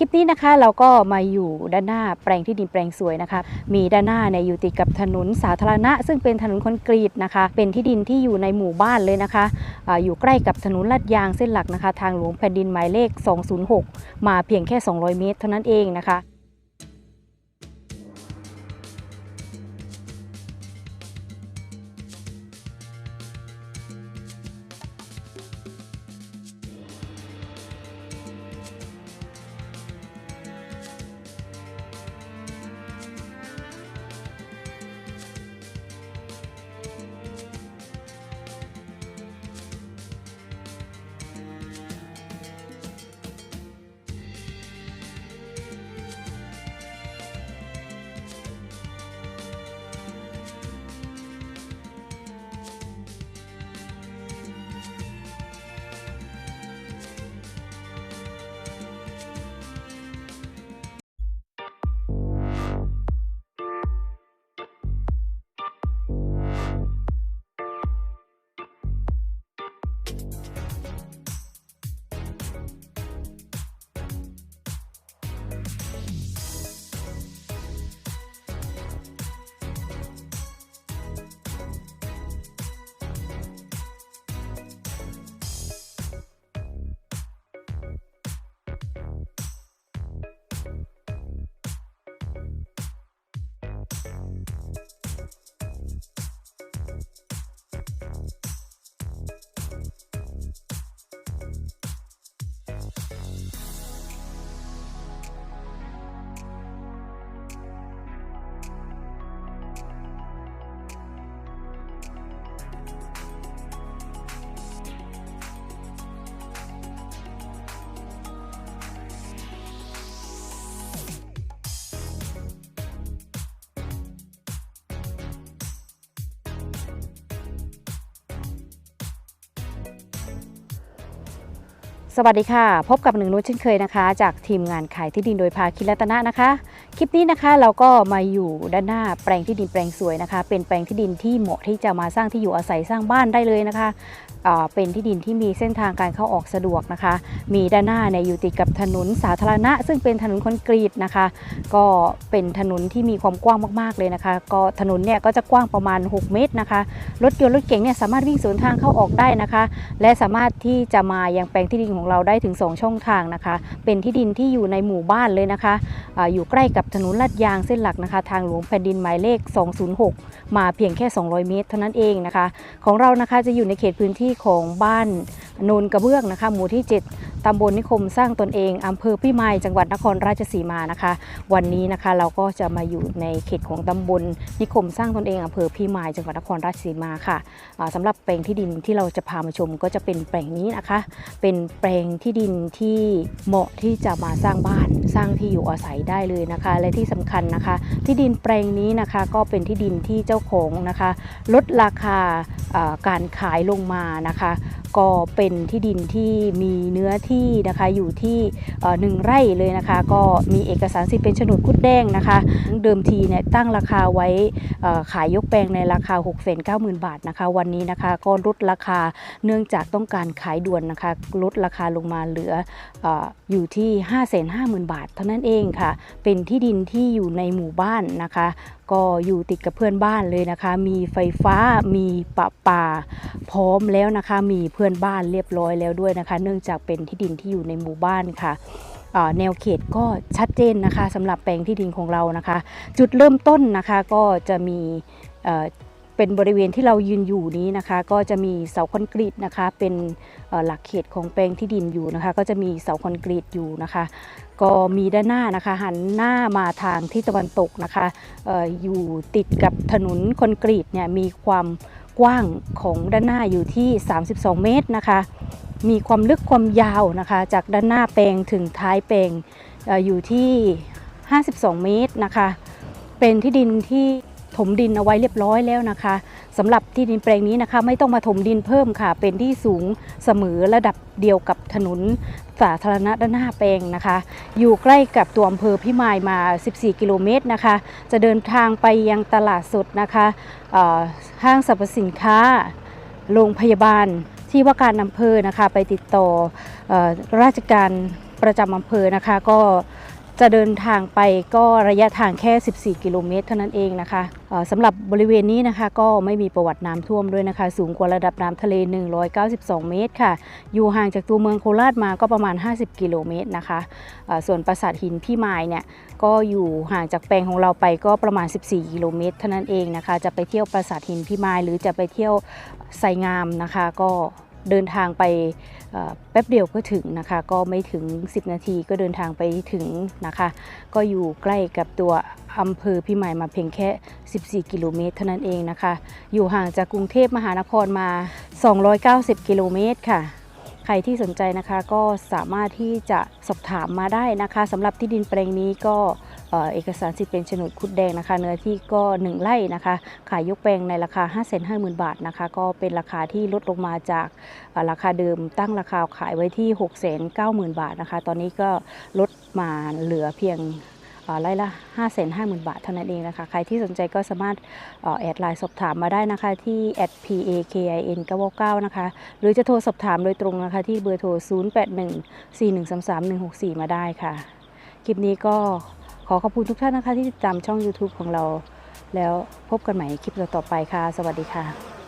ลิปนี้นะคะเราก็มาอยู่ด้านหน้าแปลงที่ดินแปลงสวยนะคะ มีด้านหน้าเนี่ยอยู่ติดกับถนนสาธารณะ ซึ่งเป็นถนนคอนกรีตนะคะ เป็นที่ดินที่อยู่ในหมู่บ้านเลยนะคะออยู่ใกล้กับถนนลาดยางเส้นหลักนะคะ ทางหลวงแผ่นดินหมายเลข 206 มาเพียงแค่ 200 เมตร เท่านั้นเองนะคะ สวัสดีค่ะ พบกับหนึ่งนุชเช่นเคยนะคะ จากทีมงานขายที่ดินโดยภาคิรัตนะนะคะ คลิปนี้นะคะเราก็มาอยู่ด้านหน้าแปลงที่ดินแปลงสวยนะคะ เป็นแปลงที่ดินที่เหมาะที่จะมาสร้างที่อยู่อาศัยสร้างบ้านได้เลยนะคะเป็นที่ดินที่มีเส้นทางการเข้าออกสะดวกนะคะ มีด้านหน้าเนี่ยอยู่ติดกับถนนสาธารณะ ซึ่งเป็นถนนคอนกรีตนะคะ ก็เป็นถนนที่มีความกว้างมากๆเลยนะคะ ก็ถนนเนี่ยก็จะกว้างประมาณ 6 เมตรนะคะรถยนต์รถเก๋งเนี่ยสามารถวิ่งสวนทางเข้าออกได้นะคะ และสามารถที่จะมายังแปลงที่ดินของเราได้ถึง 2 ช่องทางนะคะ เป็นที่ดินที่อยู่ในหมู่บ้านเลยนะคะออยู่ใกล้กับถนนลาดยางเส้นหลักนะคะ ทางหลวงแผ่นดินหมายเลข 206 มาเพียงแค่ 200 เมตร เท่านั้นเองนะคะ ของเรานะคะจะอยู่ในเขตพื้นที่ของบ้านโนนกระเบื้องนะคะ หมู่ที่ 7 ตำบลนิคมสร้างตนเองอำเภอพิมายจังหวัดนครราชสีมานะคะ วันนี้นะคะเราก็จะมาอยู่ในเขตของตำบลนิคมสร้างตนเองอำเภอพิมายจังหวัดนครราชสีมาค่ะอ่าสำหรับแปลงที่ดินที่เราจะพามาชมก็จะเป็นแปลงนี้นะคะ เป็นแปลงที่ดินที่เหมาะที่จะมาสร้างบ้านสร้างที่อยู่อาศัยได้เลยนะคะ และที่สำคัญนะคะ ที่ดินแปลงนี้นะคะก็เป็นที่ดินที่เจ้าของนะคะ ลดราคาการขายลงมานะคะ ก็เป็นที่ดินที่มีเนื้อที่นะคะอยู่ที่หนึ่งไร่เลยนะคะ ก็มีเอกสารสิทธิ์เป็นโฉนดคุดแดงนะคะ เดิมทีเนี่ยตั้งราคาไว้ขายยกแปลงในราคา6 9 0 0 0 0บาทนะคะ วันนี้นะคะก็ลดราคาเนื่องจากต้องการขายด่วนนะคะลดราคาลงมาเหลือออยู่ที่5 5 0 0 0 0บาท เท่านั้นเองค่ะ เป็นที่ดินที่อยู่ในหมู่บ้านนะคะ ก็อยู่ติดกับเพื่อนบ้านเลยนะคะ มีไฟฟ้ามีประปา พร้อมแล้วนะคะ มีเพื่อนบ้านเรียบร้อยแล้วด้วยนะคะ เนื่องจากเป็นที่ดินที่อยู่ในหมู่บ้านค่ะแนวเขตก็ชัดเจนนะคะสำหรับแปลงที่ดินของเรานะคะ จุดเริ่มต้นนะคะก็จะมี เป็นบริเวณที่เรายืนอยู่นี้นะคะ ก็จะมีเสาคอนกรีตนะคะ เป็นหลักเขตของแปลงที่ดินอยู่นะคะ ก็จะมีเสาคอนกรีตอยู่นะคะ ก็มีด้านหน้านะคะหันหน้ามาทางทิศตะวันตกนะคะอออยู่ติดกับถนนคอนกรีตเนี่ยมีความกว้างของด้านหน้าอยู่ที่ 32 เมตรนะคะ มีความลึกความยาวนะคะ จากด้านหน้าแปลงถึงท้ายแปลงอออยู่ที่ 52 เมตรนะคะ เป็นที่ดินที่ ถมดินเอาไว้เรียบร้อยแล้วนะคะสำหรับที่ดินแปลงนี้นะคะ ไม่ต้องมาถมดินเพิ่มค่ะ เป็นที่สูงเสมอระดับเดียวกับถนนสาธารณะด้านหน้าแปลงนะคะ อยู่ใกล้กับตัวอำเภอพิมายมา 14 กิโลเมตรนะคะ จะเดินทางไปยังตลาดสดนะคะห้างสรรพสินค้า โรงพยาบาลที่ว่าการอำเภอนะคะ ไปติดต่อออราชการประจำอำเภอนะคะก็ จะเดินทางไปก็ระยะทางแค่ 14 กิโลเมตรเท่านั้นเองนะคะสำหรับบริเวณนี้นะคะ ก็ไม่มีประวัติน้ำท่วมด้วยนะคะ สูงกว่าระดับน้ำทะเล 192 เมตรค่ะ อยู่ห่างจากตัวเมืองโคราชมาก็ประมาณ 50 กิโลเมตรนะคะส่วนปราสาทหินพี่มายเนี่ยก็อยู่ห่างจากแปลงของเราไปก็ประมาณ 14 กิโลเมตรเท่านั้นเองนะคะ จะไปเที่ยวปราสาทหินพี่มายหรือจะไปเที่ยวไซงามนะคะก็ เดินทางไปแป๊บเดียวก็ถึงนะคะ ก็ไม่ถึง 10 นาทีก็เดินทางไปถึงนะคะ ก็อยู่ใกล้กับตัวอำเภอพิมายมาเพียงแค่ 14 กิโลเมตรเท่านั้นเองนะคะ อยู่ห่างจากกรุงเทพมหานครมา 290 กิโลเมตรค่ะ ใครที่สนใจนะคะก็สามารถที่จะสอบถามมาได้นะคะสำหรับที่ดินแปลงนี้ก็ เอกสารสิทธิ์เป็นโฉนดคุดแดงนะคะ เนื้อที่ก็ 1ไร่นะคะ ขายยกแปลงในราคา 5 5 0 0 0 0 บาทนะคะ ก็เป็นราคาที่ลดลงมาจากราคาเดิมตั้งราคาขายไว้ที่ 6 9 0 0 0 0 บาทนะคะ ตอนนี้ก็ลดมาเหลือเพียงเอ่อไร่ละ 5 5 0 0 0 0 บาทเท่านั้นเองนะคะ ใครที่สนใจก็สามารถแอดไลน์สอบถามมาได้นะคะที่ @pakin 99นะคะ หรือจะโทรสอบถามโดยตรงนะคะ ที่เบอร์โทร 0814133164 มาได้ค่ะ คลิปนี้ก็ ขอขอบคุณทุกท่านนะคะที่ติดตามช่อง YouTube ของเรา แล้วพบกันใหม่คลิปต่อๆไปค่ะ สวัสดีค่ะ